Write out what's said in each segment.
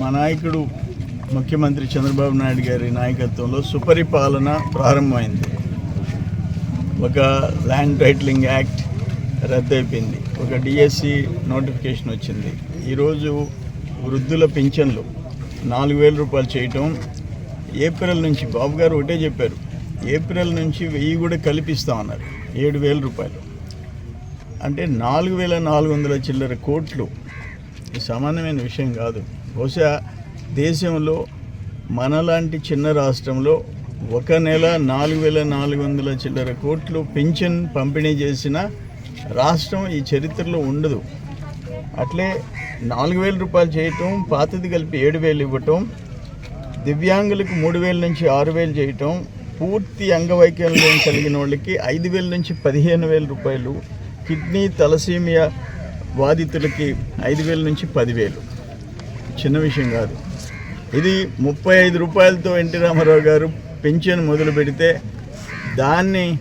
మా నాయకుడు ముఖ్యమంత్రి చంద్రబాబు నాయుడు గారి నాయకత్వంలో సుపరిపాలన ప్రారంభమైంది. ఒక ల్యాండ్ టైటిలింగ్ యాక్ట్ రద్దయిపోయింది. ఒక డిఎస్సి నోటిఫికేషన్ వచ్చింది. ఈరోజు వృద్ధుల పింఛన్లు నాలుగు వేల రూపాయలు చేయటం ఏప్రిల్ నుంచి బాబు గారు ఒకటే చెప్పారు. ఏప్రిల్ నుంచి వెయ్యి కూడా కల్పిస్తామన్నారు ఏడు వేల రూపాయలు. అంటే నాలుగు వేల నాలుగు వందల చిల్లర కోట్లు ఇది సామాన్యమైన విషయం కాదు. బహుశా దేశంలో మనలాంటి చిన్న రాష్ట్రంలో ఒక నెల నాలుగు వేల నాలుగు వందల చిల్లర కోట్లు పింఛన్ పంపిణీ చేసిన రాష్ట్రం ఈ చరిత్రలో ఉండదు. అట్లే నాలుగు వేల రూపాయలు చేయటం పాతది కలిపి ఏడు వేలు ఇవ్వటం దివ్యాంగులకు మూడు వేల నుంచి ఆరు వేలు చేయటం పూర్తి అంగవైకల్యం కలిగిన వాళ్ళకి ఐదు వేల నుంచి పదిహేను వేల రూపాయలు కిడ్నీ తలసీమియా బాధితులకి ఐదు వేల నుంచి పదివేలు చిన్న విషయం కాదు. ఇది ముప్పై ఐదు రూపాయలతో ఎన్టీ రామారావు గారు పెన్షన్ మొదలు పెడితే దాన్ని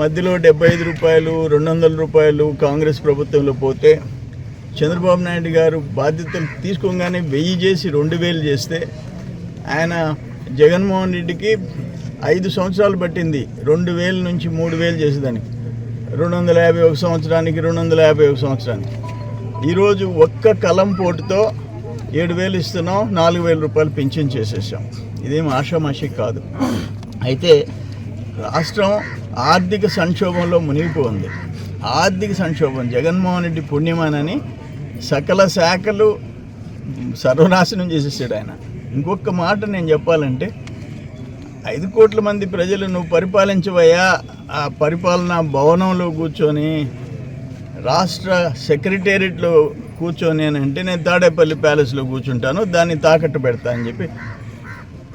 మధ్యలో డెబ్బై ఐదు రూపాయలు రెండు వందల రూపాయలు కాంగ్రెస్ ప్రభుత్వంలో పోతే చంద్రబాబు నాయుడు గారు బాధ్యతలు తీసుకోగానే వెయ్యి చేసి రెండు వేలు చేస్తే ఆయన జగన్మోహన్ రెడ్డికి ఐదు సంవత్సరాలు పట్టింది. రెండు వేల నుంచి మూడు వేలు చేసేదానికి. రెండు వందల యాభై ఒక సంవత్సరానికి రెండు వందల యాభై ఒక సంవత్సరానికి. ఈరోజు ఒక్క కలం పోటుతో ఏడు వేలు ఇస్తున్నాం నాలుగు వేల రూపాయలు పింఛన్ చేసేసాం. ఇదేం ఆషామాషి కాదు. అయితే రాష్ట్రం ఆర్థిక సంక్షోభంలో మునిగిపోయింది. ఆర్థిక సంక్షోభం జగన్మోహన్ రెడ్డి పుణ్యమానని సకల శాఖలు సర్వనాశనం చేసేసాడు ఆయన. ఇంకొక మాట నేను చెప్పాలంటే ఐదు కోట్ల మంది ప్రజలు నువ్వు పరిపాలించవయ్యా. ఆ పరిపాలనా భవనంలో కూర్చొని రాష్ట్ర సెక్రటేరియట్లో కూర్చొని అని అంటే నేను తాడేపల్లి ప్యాలెస్లో కూర్చుంటాను దాన్ని తాకట్టు పెడతా అని చెప్పి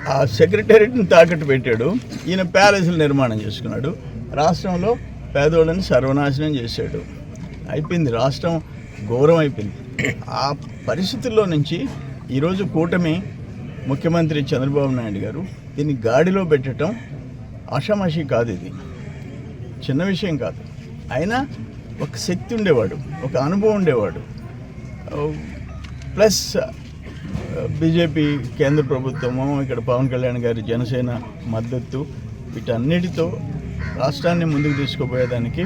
ఆ సెక్రటేరియట్ని తాకట్టు పెట్టాడు. ఈయన ప్యాలెస్లు నిర్మాణం చేసుకున్నాడు. రాష్ట్రంలో పేదోళ్ళని సర్వనాశనం చేశాడు. అయిపోయింది రాష్ట్రం ఘోరం అయిపోయింది. ఆ పరిస్థితుల్లో నుంచి ఈరోజు కూటమి ముఖ్యమంత్రి చంద్రబాబు నాయుడు గారు దీన్ని గాడిలో పెట్టడం ఆషామాషి కాదు ఇది. చిన్న విషయం కాదు. అయినా ఒక శక్తి ఉండేవాడు ఒక అనుభవం ఉండేవాడు. ప్లస్ బీజేపీ కేంద్ర ప్రభుత్వము ఇక్కడ పవన్ కళ్యాణ్ గారి జనసేన మద్దతు వీటన్నిటితో రాష్ట్రాన్ని ముందుకు తీసుకుపోయేదానికి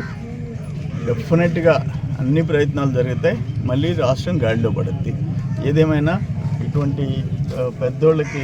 డెఫినెట్గా అన్ని ప్రయత్నాలు జరుగుతాయి మళ్ళీ రాష్ట్రం గాడిలో పడుద్ది. ఏదేమైనా ఇటువంటి పెద్దోళ్ళకి